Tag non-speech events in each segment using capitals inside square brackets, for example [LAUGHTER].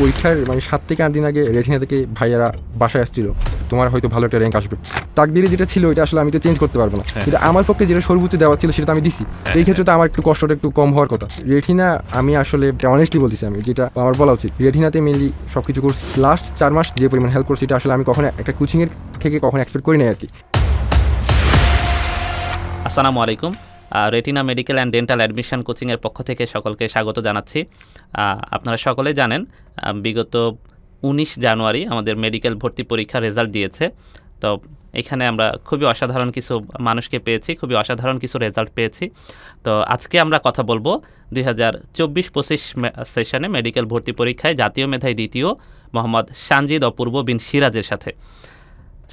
পরীক্ষার মানে সাত থেকে আট দিন আগে রেটিনা থেকে ভাইয়ারা বাসায় আসছিল। তোমার হয়তো ভালো একটা র্যাঙ্ক আসবে। তাকদিরে যেটা ছিল এটা আসলে আমি তো চেঞ্জ করতে পারব না। হ্যাঁ। কিন্তু আমার পক্ষে যেটা সর্বোচ্চ দেওয়া ছিল সেটা আমি দিছি। তো এই ক্ষেত্রে তো আমার একটু কষ্টটা একটু কম হওয়ার কথা। রেটিনা আমি আসলে অনেস্টলি বলতেছি আমি যেটা আমার বলা উচিত রেটিনাতে মেনলি সব কিছু করছি। লাস্ট চার মাস যে পরিমাণ হেল্প করছি এটা আসলে আমি কখনো একটা কোচিংয়ের থেকে কখনো এক্সপেক্ট করি নাই আর কি। আসসালামু আলাইকুম। Retina medical and dental admission কোচিংয়ের পক্ষ থেকে সকলকে স্বাগত জানাচ্ছি। আপনারা সকলেই জানেন বিগত উনিশ জানুয়ারি আমাদের মেডিকেল ভর্তি পরীক্ষার রেজাল্ট দিয়েছে। তো এখানে আমরা খুবই অসাধারণ কিছু মানুষকে পেয়েছি, খুবই অসাধারণ কিছু রেজাল্ট পেয়েছি। তো আজকে আমরা কথা বলব দুই হাজার চব্বিশ পঁচিশ সেশনে মেডিকেল ভর্তি পরীক্ষায় জাতীয় মেধায় দ্বিতীয় মোহাম্মদ সানজিদ অপূর্ব বিন সিরাজের সাথে।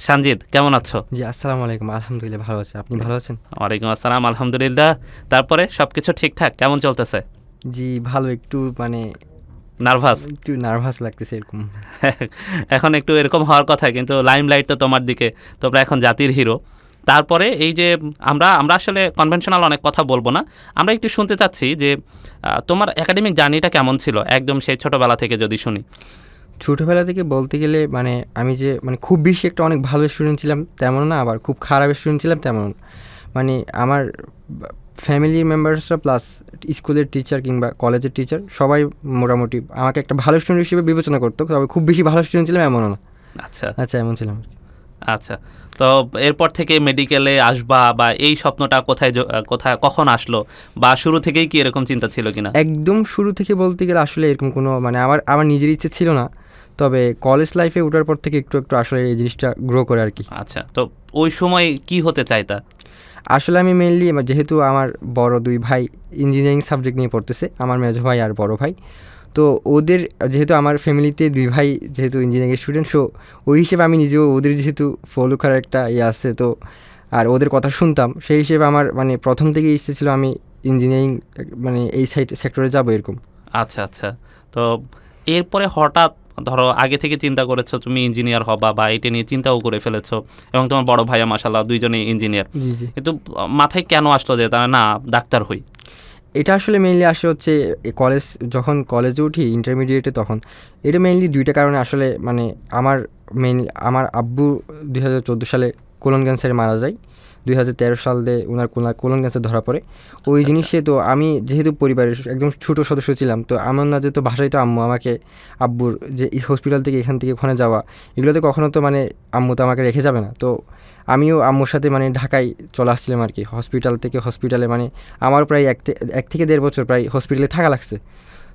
সানজিদ কেমন আছো? জি আসসালামু আলাইকুম। আলহামদুলিল্লাহ ভালো আছি। আপনি ভালো আছেন? ওয়ালাইকুম আসসালাম আলহামদুলিল্লাহ। তারপরে সব কিছু ঠিকঠাক? কেমন চলতেছে? জি ভালো। একটু মানে নার্ভাস? একটু নার্ভাস লাগতেছে এরকম। [LAUGHS] এখন একটু এরকম হওয়ার কথা কিন্তু লাইমলাইট তো তোমার দিকে। তোমরা এখন জাতির হিরো। তারপরে এই যে আমরা আমরা আসলে কনভেনশনাল অনেক কথা বলব না। আমরা একটু শুনতে চাচ্ছি যে তোমার একাডেমিক জার্নিটা কেমন ছিল? একদম সেই ছোটোবেলা থেকে যদি শুনি। ছোটোবেলা থেকে বলতে গেলে মানে আমি যে মানে খুব বেশি একটা অনেক ভালো স্টুডেন্ট ছিলাম তেমন না আবার খুব খারাপ স্টুডেন্ট ছিলাম তেমন। মানে আমার ফ্যামিলি মেম্বার্সরা প্লাস স্কুলের টিচার কিংবা কলেজের টিচার সবাই মোটামুটি আমাকে একটা ভালো স্টুডেন্ট হিসেবে বিবেচনা করতো তবে খুব বেশি ভালো স্টুডেন্ট ছিলাম এমনও না। আচ্ছা। আচ্ছা এমন ছিলাম। আচ্ছা। তো এরপর থেকে মেডিকেলে আসবা বা এই স্বপ্নটা কোথায় কোথায় কখন আসলো? বা শুরু থেকেই কি এরকম চিন্তা ছিল কিনা? একদম শুরু থেকে বলতে গেলে আসলে এরকম কোনো মানে আমার আমার নিজের ইচ্ছে ছিল না। তবে কলেজ লাইফে ওঠার পর থেকে একটু একটু আসলে এই জিনিসটা গ্রো করে আর কি। আচ্ছা তো ওই সময় কি হতে চাইতা আসলে আমি মেনলি যেহেতু আমার বড় দুই ভাই ইঞ্জিনিয়ারিং সাবজেক্ট নিয়ে পড়তেছে আমার মেজ ভাই আর বড় ভাই। তো ওদের যেহেতু আমার ফ্যামিলিতে দুই ভাই যেহেতু ইঞ্জিনিয়ারিং স্টুডেন্ট সো ওই হিসেবে আমি নিজেও ওদের যেহেতু ফলো করার একটা ইয়ে আছে তো আর ওদের কথা শুনতাম সেই হিসেবে আমার মানে প্রথম থেকেই ইচ্ছে ছিল আমি ইঞ্জিনিয়ারিং মানে এই সাইড সেক্টরে যাব এরকম। আচ্ছা আচ্ছা। তো এরপরে হঠাৎ ধরো আগে থেকে চিন্তা করেছ তুমি ইঞ্জিনিয়ার হবা বা এটা নিয়ে চিন্তাও করে ফেলেছো এবং তোমার বড় ভাইয়া মাসাল্লাহ দুইজনেই ইঞ্জিনিয়ার কিন্তু মাথায় কেন আসলো যে তারা না ডাক্তার হই? এটা আসলে মেইনলি আসে হচ্ছে কলেজ যখন কলেজে উঠি ইন্টারমিডিয়েটে তখন এটা মেইনলি দুইটা কারণে আসলে মানে আমার মেইন আমার আব্বু দুই হাজার চোদ্দ সালে কোলন ক্যান্সারে মারা যায়। দুই হাজার তেরো সালে ওনার কোলন ক্যান্সার ধরা পড়ে। ওই জিনিসে তো আমি যেহেতু পরিবারের একদম ছোটো সদস্য ছিলাম তো আমার না যেহেতু বাসায় তো আম্মু আমাকে আব্বুর যে হসপিটাল থেকে এখান থেকে ওখানে যাওয়া এগুলোতে কখনো তো মানে আম্মু তো আমাকে রেখে যাবে না। তো আমিও আম্মুর সাথে মানে ঢাকায় চলে আসছিলাম আর কি। হসপিটাল থেকে হসপিটালে মানে আমার প্রায় এক এক থেকে দেড় বছর প্রায় হসপিটালে থাকা লাগছে।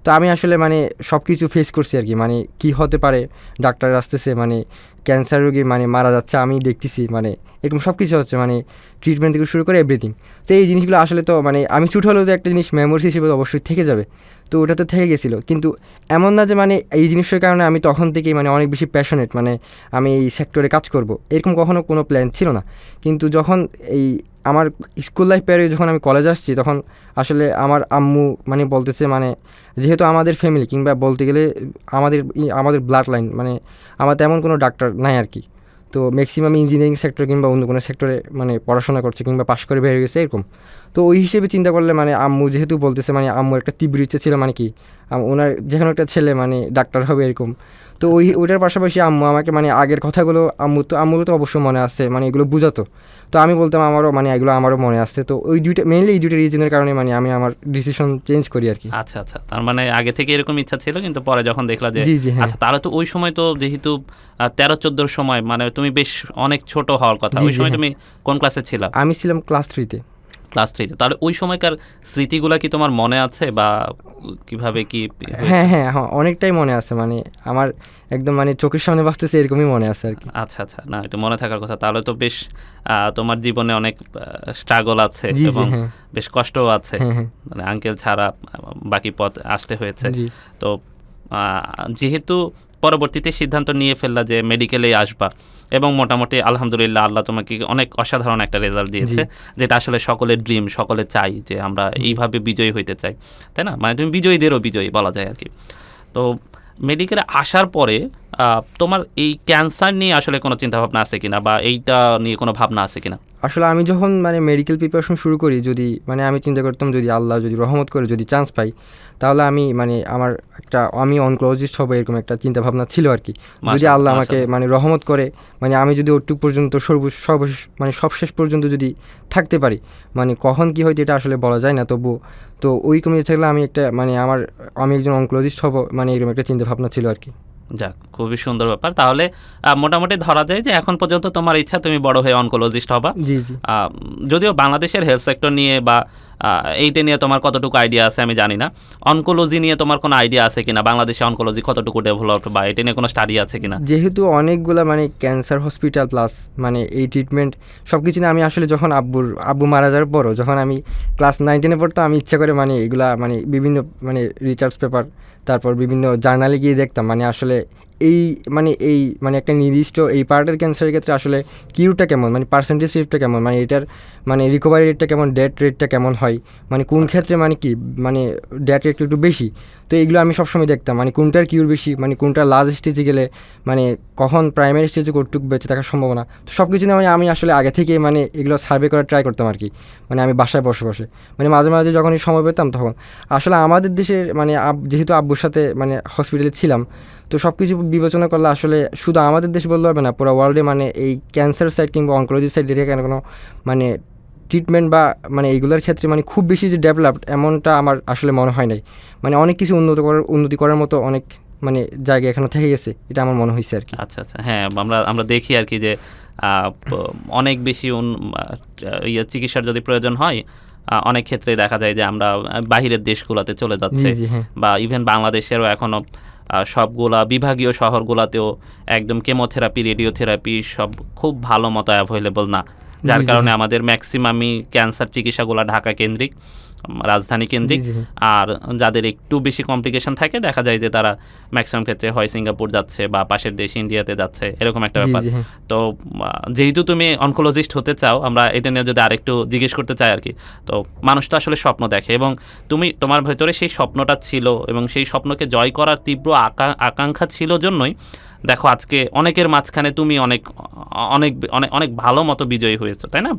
তো আমি আসলে মানে সব কিছু ফেস করছি আর কি মানে কি হতে পারে? ডাক্তার আসতেছে মানে ক্যান্সার রোগী মানে মারা যাচ্ছে, আমি দেখতেছি মানে এরকম সব কিছু হচ্ছে মানে ট্রিটমেন্ট থেকে শুরু করে এভরিথিং তো এই জিনিসগুলো আসলে তো মানে আমি ছোটো হলেও তো একটা জিনিস মেমোরিজ হিসেবে তো অবশ্যই থেকে যাবে। তো ওটা তো থেকে গেছিল। কিন্তু এমন না যে মানে এই জিনিসের কারণে আমি তখন থেকেই মানে অনেক বেশি প্যাশনেট মানে আমি এই সেক্টরে কাজ করব। এরকম কখনো কোনো প্ল্যান ছিল না। কিন্তু যখন এই আমার স্কুল লাইফ পেরিয়ে যখন আমি কলেজ আসছি তখন আসলে আমার আম্মু মানে বলতেছে মানে যেহেতু আমাদের ফ্যামিলি কিংবা বলতে গেলে আমাদের আমাদের ব্লাড লাইন মানে আমার তেমন কোনো ডাক্তার নাই আর কি। তো ম্যাক্সিমাম ইঞ্জিনিয়ারিং সেক্টর কিংবা অন্য কোনো সেক্টরে মানে পড়াশোনা করছে কিংবা পাশ করে বেরিয়ে গেছে এরকম। তো ওই হিসেবে চিন্তা করলে মানে আম্মু যেহেতু বলতেছে মানে আম্মু একটা তীব্র ইচ্ছে ছিল মানে কি ওনার যেখানে একটা ছেলে মানে ডাক্তার হবে এরকম। তো ওই ওইটার পাশাপাশি আম্মু আমাকে মানে আগের কথাগুলো আম্মু তো আম্মুরও তো অবশ্যই মনে আসছে মানে এগুলো বুঝাতো। তো আমি বলতাম আমারও মানে এগুলো আমারও মনে আসছে তো ওই দুইটা মেনলি এই দুইটা রিজনের কারণে মানে আমি আমার ডিসিশন চেঞ্জ করি আর কি। আচ্ছা আচ্ছা। তার মানে আগে থেকে এরকম ইচ্ছা ছিল কিন্তু পরে যখন দেখলা যে জি জি হ্যাঁ। আচ্ছা তাহলে তো ওই সময় তো যেহেতু তেরো চোদ্দোর সময় মানে তুমি বেশ অনেক ছোট হওয়ার কথা ওই সময় হ্যাঁ। তুমি কোন ক্লাসে ছিলা? আমি ছিলাম ক্লাস থ্রিতে ক্লাস থ্রিতে তাহলে ওই সময়কার স্মৃতিগুলা কি তোমার মনে আছে বা কীভাবে কি হ্যাঁ হ্যাঁ হ্যাঁ অনেকটাই মনে আছে। মানে আমার একদম মানে চোখের সামনে বাঁচতেছে এরকমই মনে আছে আর কি। আচ্ছা আচ্ছা না এটা মনে থাকার কথা। তাহলে তো বেশ আহ, তোমার জীবনে অনেক স্ট্রাগল আছে এবং হ্যাঁ। বেশ কষ্টও আছে। হ্যাঁ হ্যাঁ। মানে আঙ্কেল ছাড়া বাকি পথ আসতে হয়েছে। তো যেহেতু পরবর্তীতে সিদ্ধান্ত নিয়ে ফেললা যে মেডিকেলে আসবা। এবং মোটামুটি আলহামদুলিল্লাহ আল্লাহ তোমাকে অনেক অসাধারণ একটা রেজাল্ট দিয়েছে যেটা আসলে সকলের ড্রিম সকলে চাই যে আমরা এইভাবে বিজয়ী হইতে চাই। তাই না? মানে তুমি বিজয়ীদেরও বিজয়ী বলা যায় আর কি। তো মেডিকেলে আসার পরে তোমার এই ক্যান্সার নিয়ে আসলে কোনো চিন্তা ভাবনা আছে কিনা বা এইটা নিয়ে কোনো ভাবনা আছে কিনা? আসলে আমি যখন মানে মেডিকেল প্রিপারেশন শুরু করি যদি মানে আমি চিন্তা করতাম যদি আল্লাহ যদি রহমত করে যদি চান্স পাই তাহলে আমি মানে আমার একটা আমি অনকোলজিস্ট হব এরকম একটা চিন্তা ভাবনা ছিল আর কি। যদি আল্লাহ আমাকে মানে রহমত করে মানে আমি যদি ওটুক পর্যন্ত সর্ব সর্বশেষ মানে সবশেষ পর্যন্ত যদি থাকতে পারি মানে কখন কি হয়তো এটা আসলে বলা যায় না তবু তো ওই কমিয়ে থাকলে আমি একটা মানে আমার আমি একজন অনকোলজিস্ট হব মানে এরকম একটা চিন্তা ভাবনা ছিল আর কি। যাক খুবই সুন্দর ব্যাপার। তাহলে মোটামুটি ধরা যায় যে এখন পর্যন্ত তোমার ইচ্ছা তুমি বড় হয়ে অনকোলজিস্ট হবা। জি জি। যদিও বাংলাদেশের হেলথ সেক্টর নিয়ে বা এইটা নিয়ে তোমার কতটুকু আইডিয়া আছে আমি জানি না। অনকোলজি নিয়ে তোমার কোনো আইডিয়া আছে কিনা? বাংলাদেশে অনকোলজি কতটুকু ডেভেলপ বা এটা নিয়ে কোনো স্টাডি আছে কিনা? যেহেতু অনেকগুলা মানে ক্যান্সার হসপিটাল প্লাস মানে এই ট্রিটমেন্ট সব কিছু নিয়ে আমি আসলে যখন আব্বুর, আব্বু মারা যাওয়ার পরও যখন আমি ক্লাস নাইনটিনে পড়তাম, আমি ইচ্ছা করে মানে এগুলা মানে বিভিন্ন মানে রিসার্চ পেপার তারপর বিভিন্ন জার্নালে গিয়ে দেখতাম। মানে আসলে এই মানে এই মানে একটা নির্দিষ্ট এই পার্টের ক্যান্সারের ক্ষেত্রে আসলে কিউরটা কেমন? মানে পার্সেন্টেজ রেটটা কেমন? মানে এটার মানে রিকভারি রেটটা কেমন? ডেথ রেটটা কেমন হয়? মানে কোন ক্ষেত্রে মানে কি? মানে ডেথ রেট একটু বেশি? তো এগুলো আমি সবসময় দেখতাম। মানে কোনটার কিউর বেশি? মানে কোনটা লার্জ স্টেজে গেলে মানে কখন প্রাইমারি স্টেজে কতটুকু বেঁচে থাকার সম্ভাবনা? তো সব কিছু নিয়ে আমি- আমি আসলে আগে থেকে মানে এগুলো সার্ভে করার ট্রাই করতাম আর কি। মানে আমি বাসায় বসে বসে মানে মাঝে মাঝে যখনই সময় পেতাম তখন। আসলে আমাদের দেশের মানে যেহেতু আব্বুর সাথে মানে হসপিটালে ছিলাম তো সব কিছু বিবেচনা করলে আসলে শুধু আমাদের দেশে বলতে হবে না পুরো ওয়ার্ল্ডে মানে এই ক্যান্সার সাইড কিংবা অঙ্কোলজি সাইড এটা কেন কোনো মানে ট্রিটমেন্ট বা মানে এইগুলোর ক্ষেত্রে মানে খুব বেশি যে ডেভেলপড এমনটা আমার আসলে মনে হয় নাই। মানে অনেক কিছু উন্নত করার উন্নতি করার মতো অনেক মানে জায়গা এখানে থেকে গেছে এটা আমার মনে হয়েছে আর কি। আচ্ছা আচ্ছা হ্যাঁ আমরা আমরা দেখি আর কি যে অনেক বেশি ইয়ে চিকিৎসার যদি প্রয়োজন হয় অনেক ক্ষেত্রে দেখা যায় যে আমরা বাহিরের দেশগুলোতে চলে যাচ্ছে হ্যাঁ। বা ইভেন বাংলাদেশেরও এখনও সবগুলা বিভাগীয় শহরগুলাতেও একদম কেমোথেরাপি রেডিওথেরাপি সব খুব ভালো মতো অ্যাভেলেবল না যার কারণে। আমাদের ম্যাক্সিমামই ক্যান্সার চিকিৎসাগুলো ঢাকা কেন্দ্রিক রাজধানী কেন্দ্রিক। আর যাদের একটু বেশি কমপ্লিকেশন থাকে দেখা যায় যে তারা ম্যাক্সিমাম ক্ষেত্রে হয় সিঙ্গাপুর যাচ্ছে বা পাশের দেশ ইন্ডিয়াতে যাচ্ছে এরকম একটা ব্যাপার হ্যাঁ। তো যেহেতু তুমি অনকোলজিস্ট হতে চাও আমরা এটা নিয়ে যদি আরেকটু জিজ্ঞেস করতে চাই আর কি তো মানুষ তো আসলে স্বপ্ন দেখে এবং তুমি তোমার ভেতরে সেই স্বপ্নটা ছিল এবং সেই স্বপ্নকে জয় করার তীব্র আকাঙ্ক্ষা ছিল জন্যই দেখো আজকে অনেকের মাঝখানে তুমি অনেক অনেক অনেক অনেক ভালো মতো বিজয়ী হয়েছো তাই না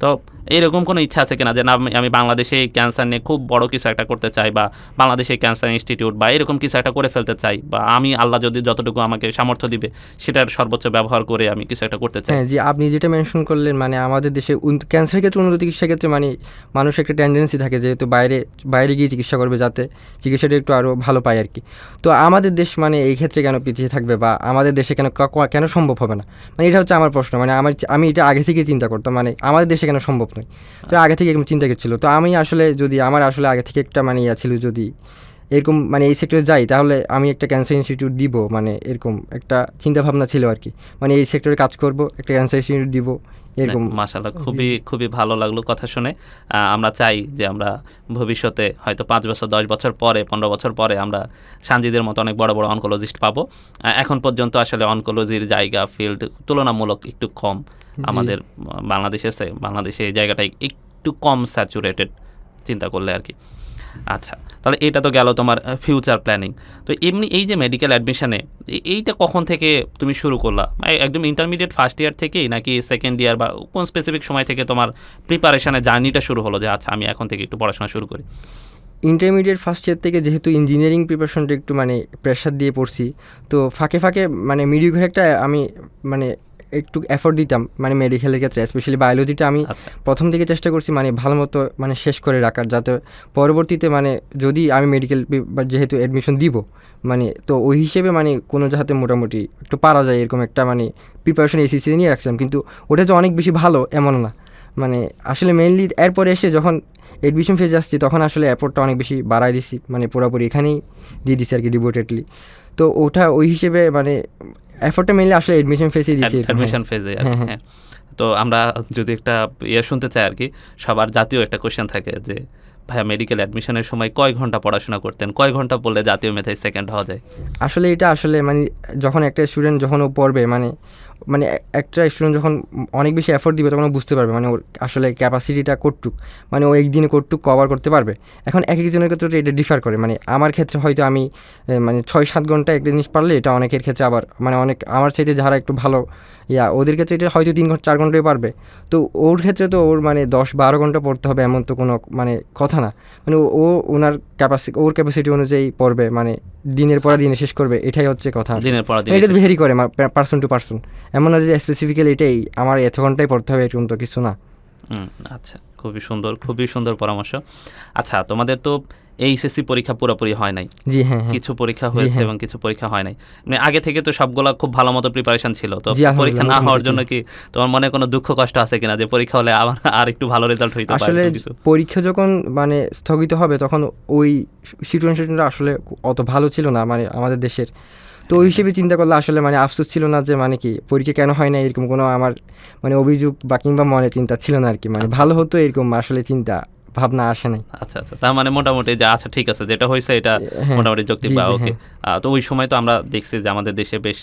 তো এইরকম কোনো ইচ্ছা আছে কিনা? যে না, আমি- বাংলাদেশে ক্যান্সার নিয়ে খুব বড় কিছু একটা করতে চাই বা বাংলাদেশে ক্যান্সার ইনস্টিটিউট বা এরকম কিছু একটা করে ফেলতে চাই বা আমি আল্লাহ যদি যতটুকু আমাকে সামর্থ্য দিবে, সেটার সর্বোচ্চ ব্যবহার করে আমি কিছু একটা করতে চাই। হ্যাঁ জি, আপনি যেটা মেনশন করলেন মানে আমাদের দেশে ক্যান্সার ক্ষেত্রে, উন্নত চিকিৎসার ক্ষেত্রে মানে মানুষ একটা টেন্ডেন্সি থাকে যেহেতু বাইরে বাইরে গিয়ে চিকিৎসা করবে যাতে চিকিৎসাটা একটু আরও ভালো পায় আর কি তো আমাদের দেশ মানে এই ক্ষেত্রে কেন পিছিয়ে থাকবে বা আমাদের দেশে কেন কেন সম্ভব হবে না? মানে এটা হচ্ছে আমার প্রশ্ন মানে আমার, আমি এটা আগে থেকে চিন্তা করতাম মানে আমাদের দেশে কেন সম্ভব নয়। তো আগে থেকে এরকম চিন্তা করছিল। তো আমি আসলে যদি, আমার আসলে আগে থেকে একটা মানে ইয়া ছিল যদি এরকম মানে এই সেক্টরে যাই, তাহলে আমি একটা ক্যান্সার ইনস্টিটিউট দিব মানে এরকম একটা চিন্তাভাবনা ছিল আর কি মানে এই সেক্টরে কাজ করব, একটা ক্যান্সার ইনস্টিটিউট দিব। এরকম মাসাল্লাহ খুবই খুবই ভালো লাগল কথা শুনে। আমরা চাই যে আমরা ভবিষ্যতে হয়তো পাঁচ বছর দশ বছর পরে পনেরো বছর পরে আমরা সানজিদের মতো অনেক বড় বড় অনকোলজিস্ট পাবো। এখন পর্যন্ত আসলে অনকোলজির জায়গা ফিল্ড তুলনামূলক একটু কম। আমাদের বাংলাদেশে বাংলাদেশে এই জায়গাটা একটু কম স্যাচুরেটেড চিন্তা করলে আর কি। আচ্ছা তাহলে এটা তো গেল তোমার ফিউচার প্ল্যানিং তো এমনি এই যে মেডিকেল অ্যাডমিশনে এইটা কখন থেকে তুমি শুরু করলা? একদম ইন্টারমিডিয়েট ফার্স্ট ইয়ার থেকেই নাকি সেকেন্ড ইয়ার বা কোন স্পেসিফিক সময় থেকে তোমার প্রিপারেশনের জার্নিটা শুরু হলো যে আচ্ছা আমি এখন থেকে একটু পড়াশোনা শুরু করি ইন্টারমিডিয়েট ফার্স্ট ইয়ার থেকে যেহেতু ইঞ্জিনিয়ারিং প্রিপারেশনটা একটু মানে প্রেশার দিয়ে পড়ছি, তো ফাঁকে ফাঁকে মানে মিডিও একটা আমি মানে একটু এফোর্ট দিতাম মানে মেডিকেলের ক্ষেত্রে স্পেশালি বায়োলজিটা আমি আচ্ছা। প্রথম থেকে চেষ্টা করছি মানে ভালো মতো মানে শেষ করে রাখার যাতে পরবর্তীতে মানে যদি আমি মেডিকেল যেহেতু অ্যাডমিশন দিব মানে তো ওই হিসেবে মানে কোনো যাতে মোটামুটি একটু পারা যায় এরকম একটা মানে প্রিপারেশন এসিসি নিয়ে রাখছিলাম কিন্তু ওটা যে অনেক বেশি ভালো এমন না। মানে আসলে মেইনলি এরপরে এসে যখন এডমিশন ফেজে আসছি তখন আসলে অ্যাপোর্টটা অনেক বেশি বাড়াই দিছি মানে পুরোপুরি এখানেই দিয়ে দিছি আর কি ডিভোটেডলি তো ওটা ওই হিসেবে মানে এফোর্টটা মেইনলি আসলে এডমিশন ফেজে দিয়েছি এডমিশন হ্যাঁ। অ্যাডমিশন ফেজে হ্যাঁ, হ্যাঁ। হ্যাঁ তো আমরা যদি একটা ইয়ে শুনতে চাই আর কি সবার জাতীয় একটা কোশ্চেন থাকে যে ভাইয়া মেডিকেল অ্যাডমিশনের সময় কয় ঘণ্টা পড়াশোনা করতেন কয় ঘণ্টা পড়লে জাতীয় মেধায় সেকেন্ড হওয়া যায় আসলে এটা আসলে মানে যখন একটা স্টুডেন্ট যখন ও পড়বে মানে মানে একটা স্টুডেন্ট যখন অনেক বেশি এফোর্ট দিবে তখন বুঝতে পারবে মানে ওর আসলে ক্যাপাসিটিটা কতটুক মানে ও একদিনে কতটুক কভার করতে পারবে। এখন এক একজনের ক্ষেত্রে এটা ডিফার করে। মানে আমার ক্ষেত্রে হয়তো আমি মানে ছয় সাত ঘণ্টা একটা জিনিস পারলে এটা অনেকের ক্ষেত্রে আবার মানে অনেক, আমার চাইতে যারা একটু ভালো ইয়া ওদের ক্ষেত্রে এটা হয়তো তিন ঘণ্টা চার ঘন্টায় পারবে। তো ওর ক্ষেত্রে তো ওর মানে দশ বারো ঘণ্টা পড়তে হবে এমন তো কোনো মানে কথা না। মানে ও- ওনার ক্যাপাসিটি ওর ক্যাপাসিটি অনুযায়ী পড়বে মানে দিনের পর দিনে শেষ করবে এটাই হচ্ছে কথা। দিনের পর দিন এটা তো ভেরি করে পার্সন টু পার্সন এমন না যে স্পেসিফিক্যালি এটাই আমার এত ঘন্টায় পড়তে হবে এরকম তো কিছু না। আচ্ছা খুবই সুন্দর খুবই সুন্দর পরামর্শ। আচ্ছা তোমাদের তো এইচএসসি পরীক্ষা পুরোপুরি হয় নাই। জি হ্যাঁ হ্যাঁ। কিছু পরীক্ষা হয়েছে হ্যাঁ। এবং কিছু পরীক্ষা হয় নাই। মানে আগে থেকে তো সবগুলা খুব ভালো মতো প্রিপারেশন ছিল। তো পরীক্ষা না হওয়ার জন্য কি তোমার মনে কোনো দুঃখ কষ্ট আছে কিনা যে পরীক্ষা হলে আমার [LAUGHS] আর একটু ভালো রেজাল্ট হইতে আসলে পরীক্ষা যখন মানে স্থগিত হবে তখন ওই সিচুয়েশনটা আসলে অত ভালো ছিল না মানে আমাদের দেশের। তো ওই হিসেবে চিন্তা করলে আসলে মানে আফসোস ছিল না যে মানে কি পরীক্ষা কেন হয় না এরকম কোনো আমার মানে অভিযোগ বা কিংবা মনে চিন্তা ছিল না আর কি। মানে ভালো হতো এরকম আসলে চিন্তা। ভাবনা আসে নাই। আচ্ছা আচ্ছা। তার মানে মোটামুটি যে আচ্ছা ঠিক আছে যেটা হয়েছে এটা হ্যাঁ, মোটামুটি যৌক্তিক বা ওকে। হ্যাঁ। তো ওই সময় তো আমরা দেখছি যে আমাদের দেশে বেশ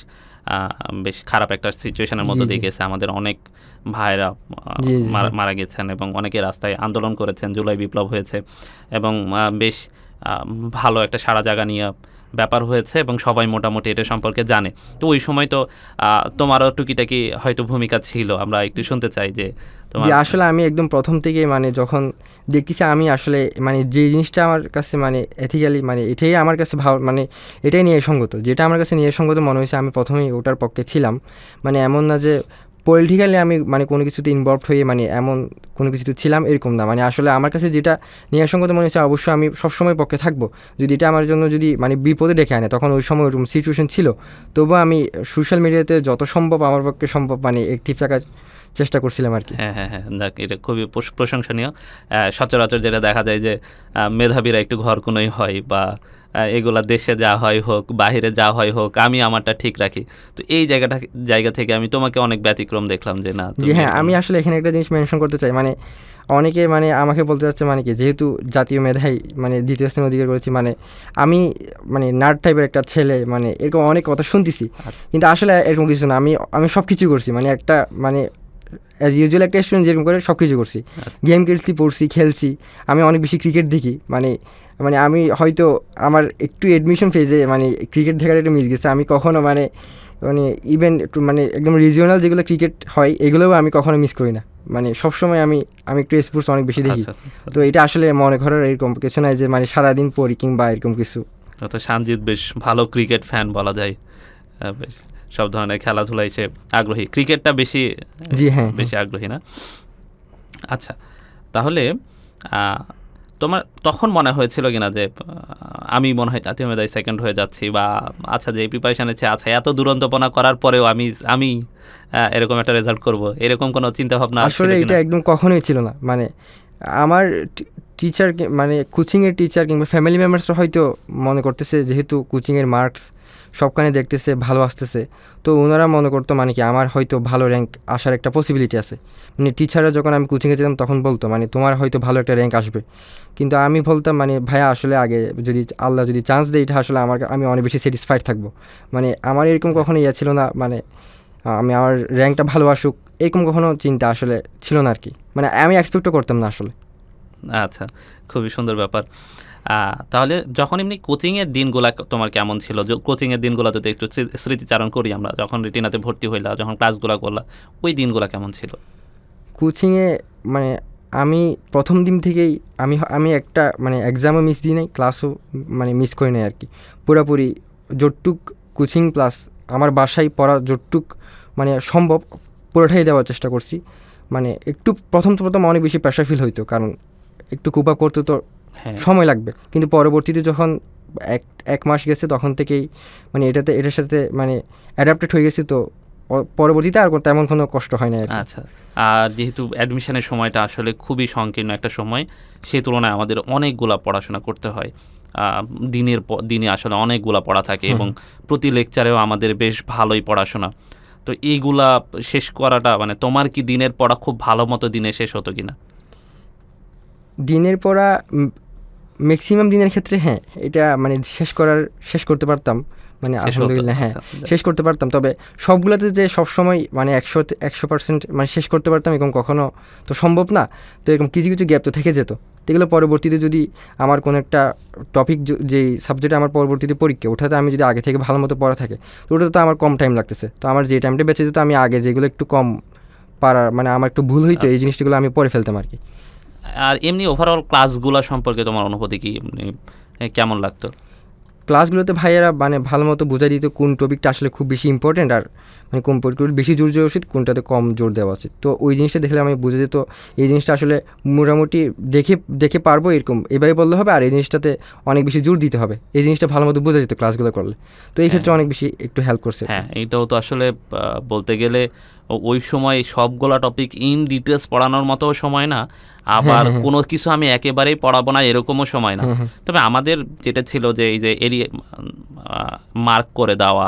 বেশ খারাপ একটা সিচুয়েশনের মধ্যে। দিয়ে গেছে। আমাদের অনেক ভাইরা জি, মারা- হ্যাঁ। গেছেন এবং অনেকে রাস্তায় আন্দোলন করেছেন জুলাই বিপ্লব হয়েছে এবং বেশ ভালো একটা সারা জায়গা নিয়ে ব্যাপার হয়েছে এবং সবাই মোটামুটি এটা সম্পর্কে জানে। তো ওই সময় তো আহ, তোমারও টুকিটাকি হয়তো ভূমিকা ছিল। আমরা একটু শুনতে চাই যে যে আসলে আমি একদম প্রথম থেকে মানে যখন দেখতেছি আমি আসলে মানে যে জিনিসটা আমার কাছে মানে এথিক্যালি মানে এটাই আমার কাছে ভালো মানে এটাই নিয়ে সঙ্গত। যেটা আমার কাছে নিয়ে সঙ্গত মনে হয়েছে আমি প্রথমেই ওটার পক্ষে ছিলাম। মানে এমন না যে পলিটিক্যালি আমি মানে কোনো কিছুতে ইনভলভ হয়ে মানে এমন কোনো কিছুতে ছিলাম এরকম না। মানে আসলে আমার কাছে যেটা নিয়ে সঙ্গত মনে হয়েছে অবশ্যই আমি সবসময় পক্ষে থাকব। যদি এটা আমার জন্য যদি মানে বিপদে ডেকে আনে তখন ওই সময় ওরকম সিচুয়েশন ছিল। তবুও আমি সোশ্যাল মিডিয়াতে যত সম্ভব আমার পক্ষে সম্ভব মানে অ্যাক্টিভ থাকার চেষ্টা করছিলাম আর কি। হ্যাঁ হ্যাঁ হ্যাঁ এটা খুবই প্রশংসনীয়। সচরাচর যেটা দেখা যায় যে মেধাবীরা একটু ঘর কোনোই হয় বা এগুলা দেশে যা হয় হোক বাইরে যা হয় হোক আমি আমারটা ঠিক রাখি। তো এই জায়গাটা জায়গা থেকে আমি তোমাকে অনেক ব্যতিক্রম দেখলাম যে না জি হ্যাঁ আমি আসলে এখানে একটা জিনিস মেনশন করতে চাই। মানে অনেকে মানে আমাকে বলতে চাচ্ছে মানে কি যেহেতু জাতীয় মেধাই মানে দ্বিতীয় স্থান অধিকার করেছি মানে আমি মানে নার্ড টাইপের একটা ছেলে মানে এরকম অনেক কথা শুনতেছি। আচ্ছা। কিন্তু আসলে এরকম কিছু না আমি আমি সব কিছু করছি। মানে একটা মানে অ্যাজ ইউজুয়াল একটা স্টুডেন্ট যেরকম করে সব কিছু করছি। আচ্ছা। গেম খেলছি পড়ছি খেলছি। আমি অনেক বেশি ক্রিকেট দেখি। মানে মানে আমি হয়তো আমার একটু এডমিশন ফেজে মানে ক্রিকেট দেখার একটা মিস গেছে। আমি কখনও মানে মানে ইভেন একটু মানে একদম রিজিওনাল যেগুলো ক্রিকেট হয় এগুলোও আমি কখনো মিস করি না। মানে সবসময় আমি আমি একটু স্পোর্টস অনেক বেশি দেখি। আচ্ছা, আচ্ছা। তো এটা আসলে মনে করার এরকম কিছু নাই যে মানে সারাদিন পড়ি কিংবা এরকম কিছু। তো সানজিৎ বেশ ভালো ক্রিকেট ফ্যান বলা যায়। বেশ। সব ধরনের খেলাধুলায় সে আগ্রহী। ক্রিকেটটা বেশি জি, হ্যাঁ, বেশি আগ্রহী না? আচ্ছা তাহলে তোমার তখন মনে হয়েছিল কিনা যে আমি মনে হয় জাতীয় মেধায় সেকেন্ড হয়ে যাচ্ছি বা আচ্ছা যে প্রিপারেশন আছে আচ্ছা এত দুরন্তপনা করার পরেও আমি আমি এরকম একটা রেজাল্ট করব এরকম কোনো চিন্তা ভাবনা আসলে এটা একদম কখনোই ছিল না। মানে আমার টিচার মানে কোচিংয়ের টিচার কিংবা ফ্যামিলি মেম্বার্সরা হয়তো মনে করতেছে যেহেতু কোচিংয়ের মার্কস সবখানে দেখতেছে, ভালো আসতেছে। তো ওনারা মনে করতো মানে কি, আমার হয়তো ভালো র্যাঙ্ক আসার একটা পসিবিলিটি আছে। মানে টিচাররা যখন আমি কোচিংয়ে যেতাম তখন বলতো মানে তোমার হয়তো ভালো একটা র্যাঙ্ক আসবে। কিন্তু আমি বলতাম মানে ভাইয়া, আসলে আগে যদি আল্লাহ যদি চান্স দেয়, এটা আসলে আমার আমি অনেক বেশি স্যাটিসফাইড থাকব। মানে আমার এরকম কখনো ইয়ে ছিল না মানে আমি আমার র্যাঙ্কটা ভালো আসুক, এরকম কখনো চিন্তা আসলে ছিল না আর কি। মানে আমি এক্সপেক্টও করতাম না আসলে। আচ্ছা খুবই সুন্দর ব্যাপার। তাহলে যখন এমনি কোচিংয়ের দিনগুলা তোমার কেমন ছিল? কোচিংয়ের দিনগুলো যদি একটু স্মৃতিচারণ করি আমরা, যখন রিটিনাতে ভর্তি হইলা, যখন ক্লাসগুলো করলা, ওই দিনগুলো কেমন ছিল? কোচিংয়ে মানে আমি প্রথম দিন থেকেই, আমি আমি একটা মানে এক্সামও মিস দিই নাই ক্লাসও মানে মিস করি নাই আর কি পুরোপুরি যতটুক কোচিং প্লাস আমার বাসায় পড়া যতটুক মানে সম্ভব, পুরোটাই দেওয়ার চেষ্টা করছি। মানে একটু প্রথম প্রথম অনেক বেশি প্রেশার ফিল হইতো, কারণ একটু কুপা করতে তো হ্যাঁ। সময় লাগবে। কিন্তু পরবর্তীতে যখন এক এক মাস গেছে তখন থেকেই মানে এটাতে এটার সাথে মানে অ্যাডাপ্টেড হয়ে গেছি তো পরবর্তীতে আর তেমন কোনো কষ্ট হয় না আচ্ছা। আর যেহেতু অ্যাডমিশনের সময়টা আসলে খুবই সংকীর্ণ একটা সময় সেই তুলনায় আমাদের অনেকগুলা পড়াশোনা করতে হয়। দিনের দিনে আসলে অনেকগুলা পড়া থাকে এবং প্রতি লেকচারেও আমাদের বেশ ভালোই পড়াশোনা। তো এইগুলা শেষ করাটা মানে তোমার কি দিনের পড়া খুব ভালো মতো দিনে শেষ হতো কিনা? দিনের পড়া ম্যাক্সিমাম দিনের ক্ষেত্রে হ্যাঁ এটা মানে শেষ করার শেষ করতে পারতাম। মানে। আলহামদুলিল্লাহ হ্যাঁ আচ্ছা, শেষ করতে পারতাম। তবে সবগুলোতে যে সবসময় মানে একশো একশো পার্সেন্ট মানে শেষ করতে পারতাম এরকম কখনো তো সম্ভব না। তো এরকম কিছু কিছু গ্যাপ তো থেকে যেত। এগুলো পরবর্তীতে যদি আমার কোনো একটা টপিক যেই সাবজেক্টে আমার পরবর্তীতে পরীক্ষা ওঠাতে আমি যদি আগে থেকে ভালো মতো পড়া থাকে তো ওটাতে তো আমার কম টাইম লাগতেছে। তো আমার যে টাইমটা বেঁচে যেত আমি আগে যেগুলো একটু কম পারার মানে আমার একটু ভুল হইতো এই জিনিসগুলো আমি পরে ফেলতাম আর কি আর এমনি ওভারঅল ক্লাসগুলো সম্পর্কে তোমার অনুভূতি কি? এমনি, কেমন লাগতো? ক্লাসগুলোতে ভাইয়েরা মানে ভালো মতো বুঝাই দিত কোন টপিকটা আসলে খুব বেশি ইম্পর্টেন্ট আর মানে কোন বেশি জোর দেওয়া উচিত কোনটাতে কম জোর দেওয়া উচিত। তো ওই জিনিসটা দেখলে আমি বুঝে যেত এই জিনিসটা আসলে মোটামুটি দেখে দেখে পারব এরকম। এভাবে বললে হবে আর এই জিনিসটাতে অনেক বেশি জোর দিতে হবে। এই জিনিসটা ভালো মতো বোঝা যেত ক্লাসগুলো করলে। তো এই ক্ষেত্রে অনেক বেশি একটু হেল্প করছে। হ্যাঁ এইটাও তো আসলে বলতে গেলে ওই সময় সবগুলা টপিক ইন ডিটেলস পড়ানোর মতো সময় না। আবার হ্যাঁ, হ্যাঁ। কোনো কিছু আমি একেবারেই পড়াবো না এরকমও সময় না। হ্যাঁ, হ্যাঁ। তবে আমাদের যেটা ছিল যে এই যে এরিয়া মার্ক করে দেওয়া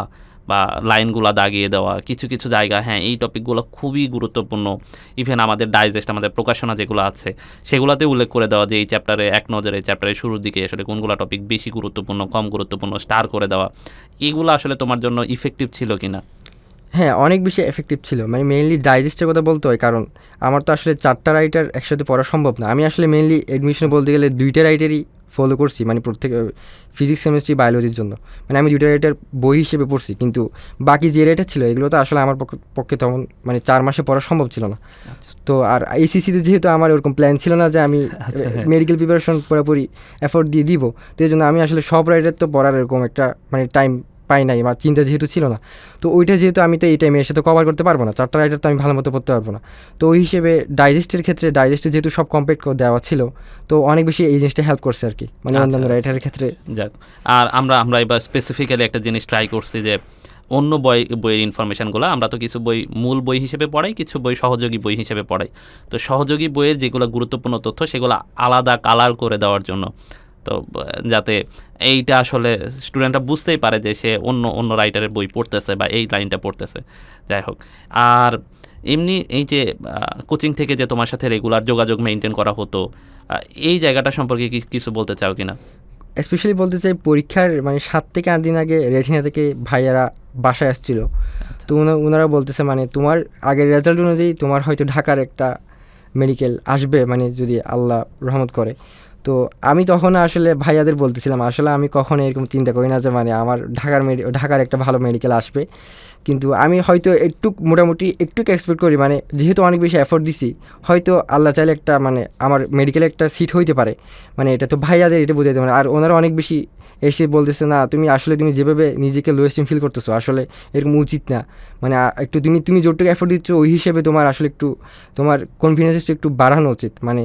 বা লাইনগুলো দাগিয়ে দেওয়া, কিছু কিছু জায়গা হ্যাঁ এই টপিকগুলো খুবই গুরুত্বপূর্ণ। ইভেন আমাদের ডাইজেস্ট আমাদের প্রকাশনা যেগুলো আছে, সেগুলোতে উল্লেখ করে দেওয়া যে এই চ্যাপ্টারে এক নজরে চ্যাপ্টারের শুরুর দিকে আসলে কোনগুলো টপিক বেশি গুরুত্বপূর্ণ, কম গুরুত্বপূর্ণ স্টার করে দেওয়া, এগুলো আসলে তোমার জন্য ইফেক্টিভ ছিল কি না হ্যাঁ অনেক বেশি এফেক্টিভ ছিল। মানে মেইনলি ডাইজেস্টের কথা বলতে হয়, কারণ আমার তো আসলে চারটা রাইটার একসাথে পড়া সম্ভব না। আমি আসলে মেইনলি এডমিশন বলতে গেলে দুইটা রাইটারই ফলো করছি মানে প্রত্যেক ফিজিক্স কেমিস্ট্রি বায়োলজির জন্য। মানে আমি দুইটা রেটের বই হিসেবে পড়ছি কিন্তু বাকি যে রেটের ছিল এগুলো তো আসলে আমার পক্ষ- তখন মানে চার মাসে পড়া সম্ভব ছিল না। তো আর এইসিসিতে যেহেতু আমার ওরকম প্ল্যান ছিল না যে আমি [LAUGHS] আচ্ছা। মেডিকেল প্রিপারেশন পুরোপুরি এফোর্ট দিয়ে দিব তো এই জন্য আমি আসলে সব রাইটার তো পড়ার এরকম একটা মানে টাইম পাই নাই আমার চিন্তা যেহেতু ছিল না তো ওইটা যেহেতু আমি তো এই টাইমে এসে তো কভার করতে পারব না চারটা রাইটার তো আমি ভালো মতো পড়তে পারব না। তো ওই হিসেবে ডাইজেস্টের ক্ষেত্রে ডাইজেস্টে যেহেতু সব কমপ্লিট করে দেওয়া ছিল তো অনেক বেশি এই জিনিসটা হেল্প করছে আর কি মানে আচ্ছা, অন্যান্য আচ্ছা। রাইটারের ক্ষেত্রে। যাক আর আমরা আমরা এবার স্পেসিফিক্যালি একটা জিনিস ট্রাই করছি যে অন্য বই বইয়ের ইনফরমেশানগুলো আমরা তো কিছু বই মূল বই হিসেবে পড়াই কিছু বই সহযোগী বই হিসেবে পড়াই। তো সহযোগী বইয়ের যেগুলো গুরুত্বপূর্ণ তথ্য সেগুলো আলাদা কালার করে দেওয়ার জন্য তো যাতে এইটা আসলে স্টুডেন্টরা বুঝতেই পারে যে সে অন্য অন্য রাইটারের বই পড়তেছে বা এই লাইনটা পড়তেছে। যাই হোক আর এমনি এই যে কোচিং থেকে যে তোমার সাথে রেগুলার যোগাযোগ মেনটেন করা হতো এই জায়গাটা সম্পর্কে কি- কিছু বলতে চাও কি না স্পেশালি বলতে চাই পরীক্ষার মানে সাত থেকে আট দিন আগে রেটিনা থেকে ভাইয়ারা বাসায় আসছিল। তো ওনারা বলতেছে মানে তোমার আগের রেজাল্ট অনুযায়ী তোমার হয়তো ঢাকার একটা মেডিকেল আসবে মানে যদি আল্লাহ রহমত করে। তো আমি তখন আসলে ভাইয়াদের বলতেছিলাম, আসলে আমি কখনো এরকম চিন্তা করি না যে মানে আমার ঢাকার মেডি ঢাকার একটা ভালো মেডিকেল আসবে। কিন্তু আমি হয়তো একটু মোটামুটি একটু এক্সপেক্ট করি মানে যেহেতু অনেক বেশি এফোর্ট দিছি, হয়তো আল্লাহ চাইলে একটা মানে আমার মেডিকেলে একটা সিট হইতে পারে। মানে এটা তো ভাইয়াদের এটা বোঝাইতে পারে। আর ওনারা অনেক বেশি এসে বলতেছে, না, তুমি আসলে তুমি যেভাবে নিজেকে লোয়েস্ট ফিল করতেছো, আসলে এরকম উচিত না। মানে একটু তুমি তুমি যতটুকু এফোর্ট দিচ্ছ, ওই হিসেবে তোমার আসলে একটু তোমার কনফিডেন্সটা একটু বাড়ানো উচিত। মানে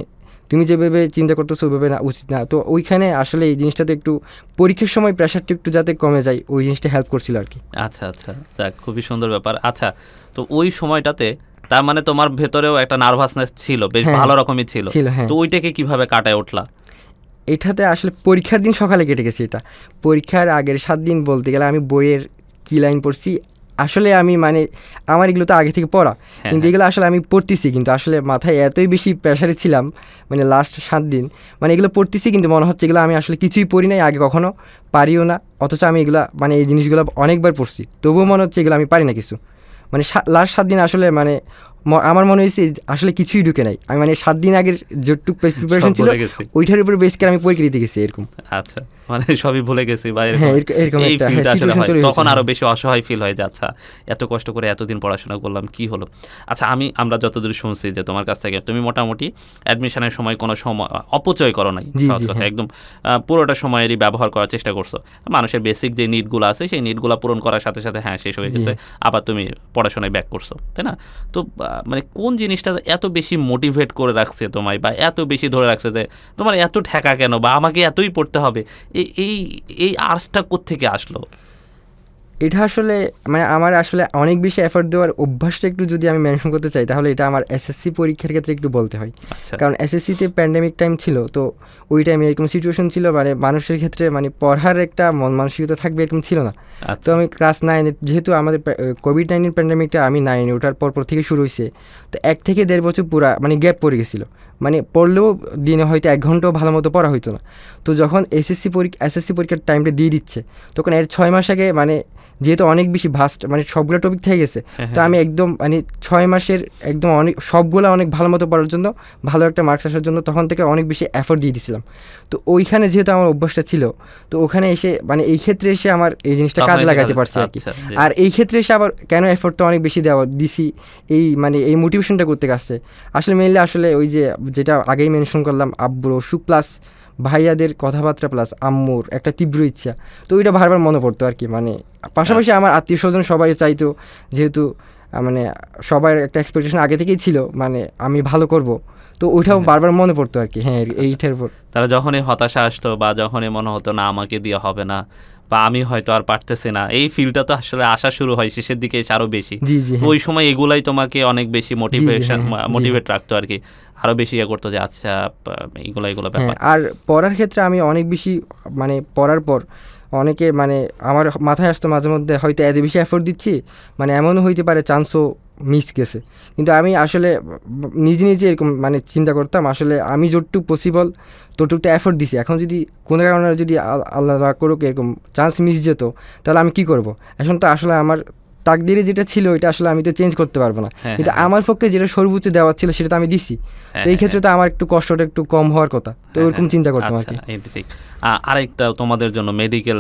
তুমি যেভাবে চিন্তা করতেছো ওইভাবে না উচিত না। তো ওইখানে আসলে এই জিনিসটাতে একটু পরীক্ষার সময় প্রেশারটা একটু যাতে কমে যায় ওই জিনিসটা হেল্প করছিল আর কি আচ্ছা আচ্ছা। যাক খুবই সুন্দর ব্যাপার। আচ্ছা তো ওই সময়টাতে তার মানে তোমার ভেতরেও একটা নার্ভাসনেস ছিল বেশ হ্যাঁ, ভালো রকমই ছিল। ছিল, হ্যাঁ। তো ওইটাকে কীভাবে কাটায় উঠলা? এটাতে আসলে পরীক্ষার দিন সকালে কেটে গেছে এটা। পরীক্ষার আগের সাত দিন বলতে গেলে আমি বইয়ের কী লাইন পড়ছি আসলে আমি মানে আমার এগুলো তো আগে থেকে পড়া। হ্যাঁ, কিন্তু এগুলো আসলে আমি পড়তেছি কিন্তু আসলে মাথায় এতই বেশি প্রেশারে ছিলাম মানে লাস্ট সাত দিন। মানে এগুলো পড়তেছি কিন্তু মনে হচ্ছে এগুলো আমি আসলে কিছুই পড়ি নাই আগে কখনো পারিও না। অথচ আমি এগুলো মানে এই জিনিসগুলো অনেকবার পড়ছি। তবুও মনে হচ্ছে এগুলো আমি পারি না কিছু। মানে লাস্ট সাত দিন আসলে মানে আমার মনে হয়েছে আসলে কিছুই ঢুকে নাই। আমি মানে সাত দিন আগের যেটুক প্রিপারেশন ছিল ওইটার উপরে বেস করে আমি পরীক্ষা দিতে গেছি এরকম। আচ্ছা। মানে সবই ভুলে গেছি বা হ্যাঁ, এই হ্যাঁ, আসলে হয়। তখন আরও। বেশি অসহায় ফিল হয় যে আচ্ছা এত কষ্ট করে এতদিন পড়াশোনা করলাম কি হলো? আচ্ছা আমি আমরা যতদূর শুনছি যে তোমার কাছ থেকে তুমি মোটামুটি অ্যাডমিশনের সময় কোনো সময় অপচয় করো নাই। হ্যাঁ। একদম পুরোটা সময়েরই ব্যবহার করার চেষ্টা করছ। মানুষের বেসিক যে নিডগুলো আছে সেই নিডগুলো পূরণ করার সাথে সাথে হ্যাঁ শেষ হয়ে গেছে। আবার তুমি পড়াশোনায় ব্যাক করছ তাই না? তো মানে কোন জিনিসটা এত বেশি মোটিভেট করে রাখছে তোমায় বা এত বেশি ধরে রাখছে যে তোমার এত ঠেকা কেন? বা আমাকে এতই পড়তে হবে। এই এই এই আর্টসটা কোত্থেকে আসলো? এটা আসলে মানে আমার আসলে অনেক বেশি এফোর্ট দেওয়ার অভ্যাসটা একটু যদি আমি মেনশন করতে চাই তাহলে এটা আমার এসএসসি পরীক্ষার ক্ষেত্রে একটু বলতে হয়। আচ্ছা। কারণ এসএসসিতে প্যান্ডেমিক টাইম ছিল তো ওই টাইমে এরকম সিচুয়েশন ছিল মানে মানুষের ক্ষেত্রে মানে পড়ার একটা মন মানসিকতা থাকবে এরকম ছিল না। তো আচ্ছা আমি ক্লাস নাইনে যেহেতু আমাদের কোভিড নাইন্টিন প্যান্ডেমিকটা আমি নাইনে ওঠার পর পর থেকে শুরু হয়েছে তো এক থেকে দেড় বছর পুরা মানে গ্যাপ পড়ে গেছিল। মানে পড়লেও দিনে হয়তো এক ঘন্টাও ভালো মতো পড়া হইতো না। তো যখন এসএসসি পরীক্ষা এসএসসি পরীক্ষার টাইমটা দিয়ে দিচ্ছে, তখন এর ছয় মাস আগে মানে যেহেতু অনেক বেশি ভাস্ট মানে সবগুলো টপিক থেকে গেছে তো আমি একদম মানে ছয় মাসের একদম অনেক সবগুলো অনেক ভালো মতো পড়ার জন্য ভালো একটা মার্কস আসার জন্য তখন থেকে অনেক বেশি এফোর্ট দিয়ে দিয়েছিলাম তো ওইখানে যেহেতু আমার অভ্যাসটা ছিল তো ওখানে এসে মানে এই ক্ষেত্রে এসে আমার এই জিনিসটা কাজে লাগাতে পারছি আর কি। আচ্ছা, আর এই ক্ষেত্রে এসে আবার কেন এফোর্টটা অনেক বেশি দেওয়া দিছি এই মানে এই মোটিভেশনটা করতে কাজছে আসলে মেনলি আসলে ওই যে যেটা আগেই মেনশন করলাম আব্বুর অসুখ প্লাস ভাইয়াদের কথাবার্তা প্লাস আম্মুর একটা তীব্র ইচ্ছা। তো ওইটা বারবার মনে পড়তো আর কি মানে পাশাপাশি আমার আত্মীয় স্বজন সবাই চাইতো যেহেতু মানে সবার একটা এক্সপেকটেশন আগে থেকেই ছিল মানে আমি ভালো করব। তো ওইটাও বারবার মনে পড়তো আর কি হ্যাঁ এইটার উপর। তারা যখনই হতাশা আসতো বা যখনই মনে হতো না আমাকে দিয়ে হবে না বা আমি হয়তো আর পারতেছি না এই ফিলটা তো আসলে আসা শুরু হয় শেষের দিকে এসে আরও বেশি। হ্যাঁ। ওই সময় এগুলাই তোমাকে অনেক বেশি মোটিভেশন হ্যাঁ, মোটিভেট রাখতো আর কি। আরও বেশি ইয়ে করতো যে আচ্ছা এগুলো এগুলো হ্যাঁ ব্যাপার। আর পড়ার ক্ষেত্রে আমি অনেক বেশি মানে পড়ার পর অনেকে মানে আমার মাথায় আসতো মাঝে মধ্যে হয়তো এত বেশি এফোর্ট দিচ্ছি। মানে এমনও হইতে পারে চান্সও মিস গেছে। কিন্তু আমি আসলে নিজে নিজে এরকম মানে চিন্তা করতাম আসলে আমি যতটুকু পসিবল ততটুকু এফোর্ট দিছি। এখন যদি কোনো কারণে যদি আল- আল্লাহ করুক এরকম চান্স মিস যেত তাহলে আমি কি করব? এখন তো আসলে আমার তাকদিরে যেটা ছিল এটা আসলে আমি তো চেঞ্জ করতে পারব না। হ্যাঁ, কিন্তু হ্যাঁ, আমার পক্ষে যেটা সর্বোচ্চ দেওয়া ছিল সেটা তো আমি দিছি। হ্যাঁ, তো এই ক্ষেত্রে তো আমার একটু কষ্টটা একটু কম হওয়ার কথা। তো হ্যাঁ, ওরকম হ্যাঁ, চিন্তা করতাম আর আচ্ছা, কি। ঠিক। আরেকটা তোমাদের জন্য মেডিকেল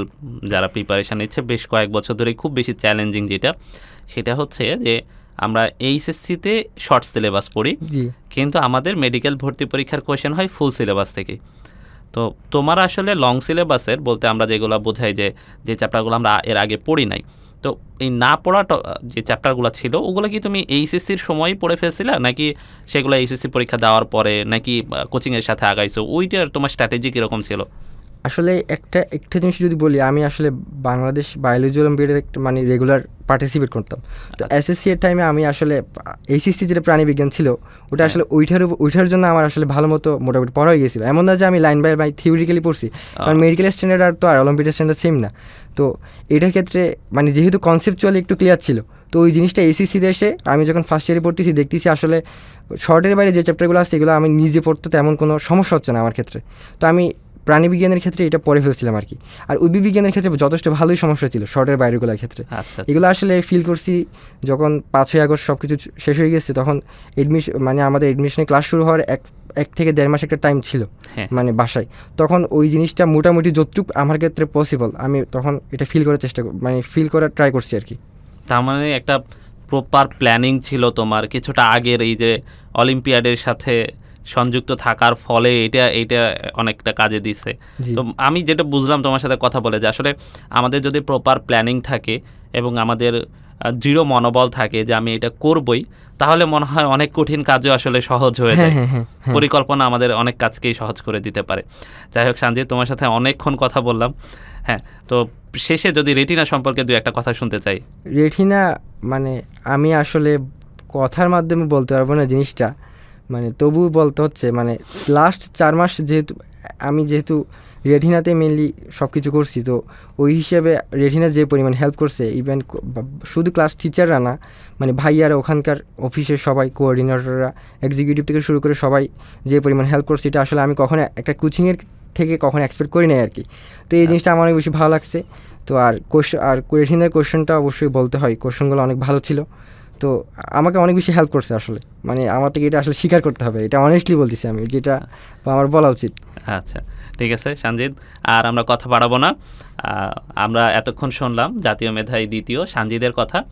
যারা প্রিপারেশন নিচ্ছে বেশ কয়েক বছর ধরে খুব বেশি চ্যালেঞ্জিং যেটা সেটা হচ্ছে যে আমরা এইচএসসিতে শর্ট সিলেবাস পড়ি কিন্তু আমাদের মেডিকেল ভর্তি পরীক্ষার কোয়েশ্চেন হয় ফুল সিলেবাস থেকে। তো তোমার আসলে লং সিলেবাসের বলতে আমরা যেগুলো বোঝাই যে যে চ্যাপ্টারগুলো আমরা এর আগে পড়ি নাই তো এই না পড়া যে চ্যাপ্টারগুলো ছিল, ওগুলো কি তুমি এইচএসসির সময়ই পড়ে ফেলছিলে? নাকি সেগুলো এইচএসসি পরীক্ষা দেওয়ার পরে, নাকি কোচিংয়ের সাথে আগাইছো? ওইটার তোমার স্ট্র্যাটেজি কীরকম ছিল? আসলে একটা একটা জিনিস যদি বলি আমি আসলে বাংলাদেশ বায়োলজি অলিম্পিয়াডের একটা মানে রেগুলার পার্টিসিপেট করতাম। তো আচ্ছা। এসএসসি এর টাইমে আমি আসলে এইচএসসি যেটা প্রাণী বিজ্ঞান ছিল ওটা হ্যাঁ। আসলে ওইটার উপর- ওইটার জন্য আমার আসলে ভালো মতো মোটামুটি পড়া হয়ে গেছিল এমন না যে আমি লাইন বাই বাই থিওরিক্যালি পড়ছি কারণ মেডিকেল স্ট্যান্ডার্ড আর তো আর অলিম্পিয়াড স্ট্যান্ডার্ড সেম না। তো এটার ক্ষেত্রে মানে যেহেতু কনসেপচুয়ালি একটু ক্লিয়ার ছিল তো ওই জিনিসটা এসিসিতে এসে আমি যখন ফার্স্ট ইয়ারে পড়তেছি দেখতেছি আসলে শর্টের বাইরে যে চ্যাপ্টারগুলো আছে এগুলো আমি নিজে পড়তে তেমন কোনো সমস্যা হচ্ছে না আমার ক্ষেত্রে। তো আমি প্রাণীবিজ্ঞানের ক্ষেত্রে এটা পড়ে ফেলছিলাম আর কি আর উদ্ভিদ বিজ্ঞানের ক্ষেত্রে যথেষ্ট ভালোই সমস্যা ছিল শর্টের বাইরেগুলোর ক্ষেত্রে। আচ্ছা এগুলো আসলে ফিল করছি যখন পাঁচই আগস্ট সব কিছু শেষ হয়ে গেছে তখন এডমিশন মানে আমাদের এডমিশনের ক্লাস শুরু হওয়ার এক এক থেকে দেড় মাস একটা টাইম ছিল হ্যাঁ। মানে বাসায়। তখন ওই জিনিসটা মোটামুটি যতটুক আমার ক্ষেত্রে পসিবল আমি তখন এটা ফিল করার চেষ্টা কর- মানে ফিল করার ট্রাই করছি আর কি তার মানে একটা প্রপার প্ল্যানিং ছিল তোমার কিছুটা আগের এই যে অলিম্পিয়াডের সাথে সংযুক্ত থাকার ফলে এটা এটা অনেকটা কাজে দিছে। তো আমি যেটা বুঝলাম তোমার সাথে কথা বলে যে আসলে আমাদের যদি প্রপার প্ল্যানিং থাকে এবং আমাদের দৃঢ় মনোবল থাকে যে আমি এটা করবই তাহলে মনে হয় অনেক কঠিন কাজও আসলে সহজ হয়ে হ্যাঁ যায়। হ্যাঁ হ্যাঁ। পরিকল্পনা আমাদের অনেক কাজকেই সহজ করে দিতে পারে। যাই হোক সঞ্জিত তোমার সাথে অনেকক্ষণ কথা বললাম। হ্যাঁ তো শেষে যদি রেটিনা সম্পর্কে দু একটা কথা শুনতে চাই। রেটিনা মানে আমি আসলে কথার মাধ্যমে বলতে পারব না জিনিসটা। মানে তবু বলতে হচ্ছে মানে লাস্ট চার মাস যেহেতু আমি যেহেতু রেটিনাতে মেনলি সব কিছু করছি তো ওই হিসেবে রেটিনা যে পরিমাণ হেল্প করছে ইভেন শুধু ক্লাস টিচাররা না মানে ভাইয়ারা ওখানকার অফিসের সবাই কোঅর্ডিনেটররা এক্সিকিউটিভ থেকে শুরু করে সবাই যে পরিমাণ হেল্প করছে এটা আসলে আমি কখনো একটা কোচিংয়ের থেকে কখনো এক্সপেক্ট করি নাই আর কি তো এই জিনিসটা আমার অনেক বেশি ভালো লাগছে। তো আর কোশ্চেন আর রেটিনার কোশ্চেনটা অবশ্যই বলতে হয় কোশ্চেনগুলো অনেক ভালো ছিল। তো আমাকে অনেক বেশি হেল্প করছে আসলে। মানে আমার থেকে এটা আসলে স্বীকার করতে হবে। এটা অনেস্টলি বলতেছি আমি, যেটা আমার বলা উচিত। আচ্ছা ঠিক আছে সঞ্জিত আর আমরা কথা বাড়াবো না। আমরা এতক্ষণ শুনলাম জাতীয় মেধাই দ্বিতীয় সানজিদের কথা।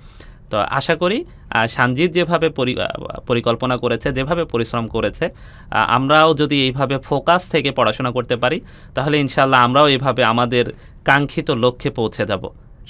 তো আশা করি সানজিদ যেভাবে পরি- পরিকল্পনা করেছে, যেভাবে পরিশ্রম করেছে আমরাও যদি এইভাবে ফোকাস থেকে পড়াশোনা করতে পারি, তাহলে ইনশাল্লাহ আমরাও এইভাবে আমাদের কাঙ্ক্ষিত লক্ষ্যে পৌঁছে যাব।